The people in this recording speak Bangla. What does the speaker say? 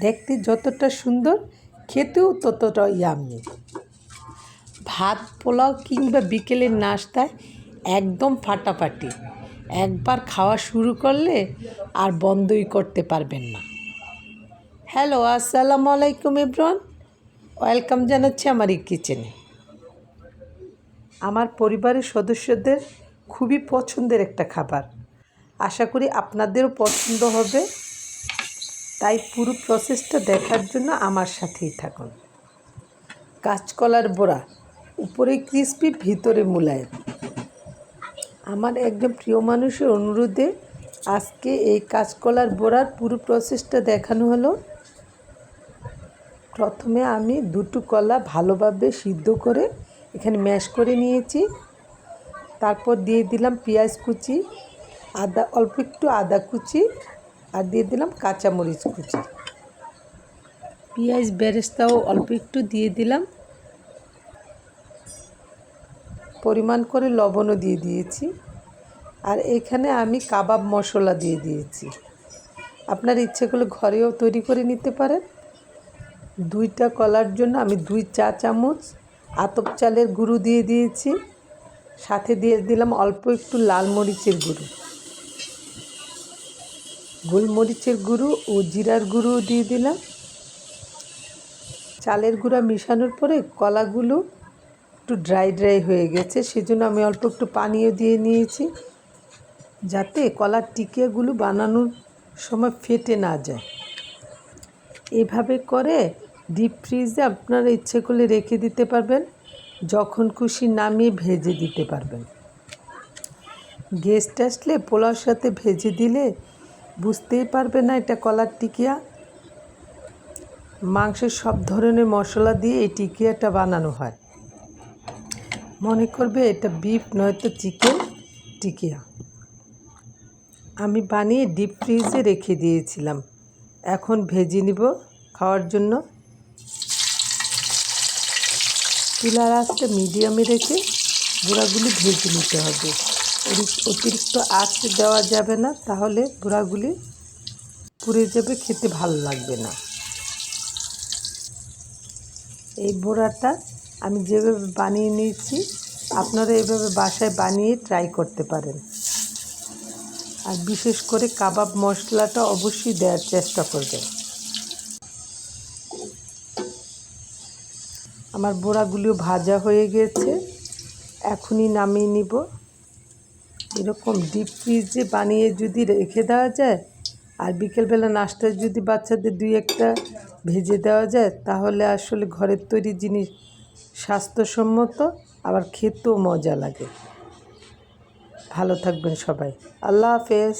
দেখতে যতটা সুন্দর, খেতেও ততটা ইয়ামি ভাত, পোলাও কিংবা বিকেলের নাস্তায় একদম ফাটাফাটি। একবার খাওয়া শুরু করলে আর বন্ধই করতে পারবেন না। হ্যালো, আসসালামু আলাইকুম ইব্রান। ওয়েলকাম জানাচ্ছি আমার এই কিচেনে। আমার পরিবারের সদস্যদের খুবই পছন্দের একটা খাবার। আশা করি আপনাদেরও পছন্দ হবে। তাই পুরো প্রসেসটা দেখার জন্য আমার সাথেই থাকুন। কাঁচকলার বোড়া, উপরে ক্রিস্পি ভিতরে মুলায়ম। আমার একজন প্রিয় মানুষের অনুরোধে আজকে এই কাঁচকলার বোড়ার পুরো প্রসেসটা দেখানো হলো। প্রথমে আমি দুটো কলা ভালোভাবে সিদ্ধ করে এখানে ম্যাশ করে নিয়েছি। তারপর দিয়ে দিলাম পেঁয়াজ কুচি, আদা, অল্প একটু আদা কুচি আর দিয়ে দিলাম কাঁচামরিচ কুচি। পেঁয়াজ বেরেস্তাও অল্প একটু দিয়ে দিলাম। পরিমাণ করে লবণও দিয়ে দিয়েছি। আর এখানে আমি কাবাব মশলা দিয়ে দিয়েছি। আপনার ইচ্ছে করলে ঘরেও তৈরি করে নিতে পারেন। দুইটা কলার জন্য আমি দুই চা চামচ আতপ চালের গুঁড়ো দিয়ে দিয়েছি। সাথে দিয়ে দিলাম অল্প একটু লাল মরিচের গুঁড়ো। গোলমরিচের গুঁড়ো ও জিরার গুঁড়ো দিয়ে দিলাম। চালের গুঁড়া মিশানোর পরে কলাগুলো একটু ড্রাই ড্রাই হয়ে গেছে, সেজন্য আমি অল্প একটু পানীয় দিয়ে নিয়েছি, যাতে কলার টিকিয়াগুলো বানানোর সময় ফেটে না যায়। এভাবে করে ডিপ ফ্রিজে আপনারা ইচ্ছে করলে রেখে দিতে পারবেন, যখন খুশি নামিয়ে ভেজে দিতে পারবেন। গেস্ট আসলে পোলাওর সাথে ভেজে দিলে বুঝতেই পারবে না এটা কলার টিকিয়া। মাংসের সব ধরনের মশলা দিয়ে এই টিকিয়াটা বানানো হয়। মনে করবে এটা বিফ, নয়তো চিকেন টিকিয়া। আমি বানিয়ে ডিপ ফ্রিজে রেখে দিয়েছিলাম। এখন ভেজে নিব খাওয়ার জন্য। চুলার আঁচটা মিডিয়ামে রেখে বুড়াগুলি ভেজে নিতে হবে। অতিরিক্ত আঁচ দেওয়া যাবে না, তাহলে বুড়াগুলি পুড়ে যাবে, খেতে ভালো লাগবে না। এই বোড়াটা আমি যেভাবে বানিয়ে নিয়েছি, আপনারা এইভাবে বাসায় বানিয়ে ট্রাই করতে পারেন। আর বিশেষ করে কাবাব মশলাটা অবশ্যই দেওয়ার চেষ্টা করবেন। আমার বোড়াগুলিও ভাজা হয়ে গেছে, এখনই নামিয়ে নিব। এরকম ডিপ ফ্রিজে বানিয়ে যদি রেখে দেওয়া যায়, আর বিকেলবেলা নাস্তায় যদি বাচ্চাদের দুই একটা ভেজে দেওয়া যায়, তাহলে আসলে ঘরের তৈরি জিনিস স্বাস্থ্যসম্মত, আবার খেতেও মজা লাগে। ভালো থাকবেন সবাই। আল্লাহ হাফেজ।